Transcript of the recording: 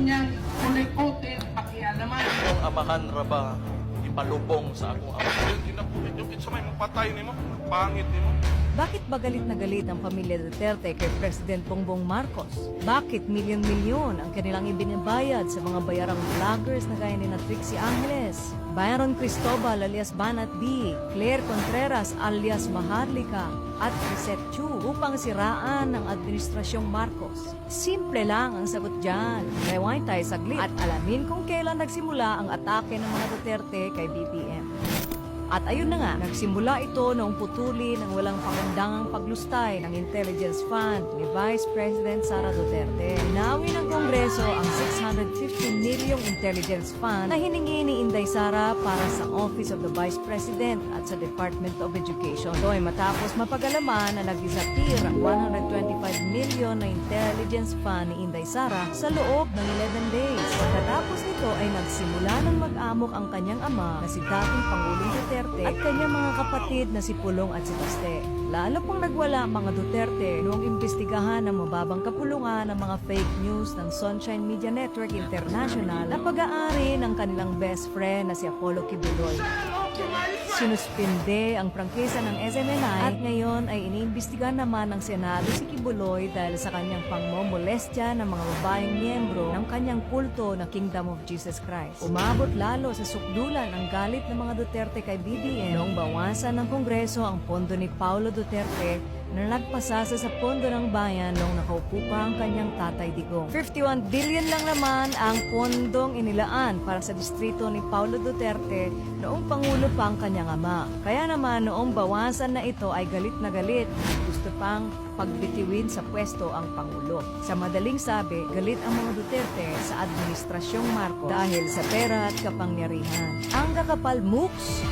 niyan, kulay-kote, pakialaman. Kung amahan ra ba ipalubong sa akong ama. Yung ginabuhit yung kinsa may mapatay nimo, pangit nimo. Bakit ba galit na galit ang pamilya Duterte kay President Bongbong Marcos? Bakit milyon-milyon ang kanilang ibinabayad sa mga bayarang vloggers na gaya ni na Trixie Angeles, Byron Cristobal alias Banat B, Claire Contreras alias Maharlika, at Lisette Chu upang siraan ang Administrasyong Marcos? Simple lang ang sagot dyan. Rewind tayo saglit at alamin kung kailan nagsimula ang atake ng mga Duterte kay BBM. At ayun na nga, nagsimula ito noong putuli ng walang pangundangang paglustay ng intelligence fund ni Vice President Sara Duterte. Inawi ng Kongreso ang 650 milyong intelligence fund na hiningi ni Inday Sara para sa Office of the Vice President at sa Department of Education. Ito ay matapos mapagalaman na nag-disappear ang 125 milyon na intelligence fund ni Inday Sara sa loob ng 11 days. Pagkatapos nito ay nagsimula ng mag-amok ang kanyang ama na si dating Pangulong Duterte at kanyang mga kapatid na si Pulong at si Baste. Lalo pang nagwala ang mga Duterte noong imbestigahan ng mababang kapulungan ng mga fake news ng Sunshine Media Network International na pag-aari ng kanilang best friend na si Apollo Kibuloy. Sinuspinde ang prangkisa ng SMNI at ngayon ay iniimbestigahan naman ng Senado si Kibuloy dahil sa kanyang pangmomolestya ng mga babaeng miyembro ng kanyang kulto na Kingdom of Jesus Christ. Umabot lalo sa sukdulan ang galit ng mga Duterte kay BBM noong bawasan ng Kongreso ang pondo ni Paulo Duterte na nagpasasa sa pondo ng bayan noong nakaupo pa ang kanyang tatay Digong. 51 billion lang naman ang pondong inilaan para sa distrito ni Paulo Duterte noong pangulo pa ang kanyang ama. Kaya naman noong bawasan na ito ay galit na galit. Gusto pang pagbitiwin sa pwesto ang Pangulo. Sa madaling sabi, galit ang mga Duterte sa Administrasyong Marcos dahil sa pera at kapangyarihan. Ang kakapal mooks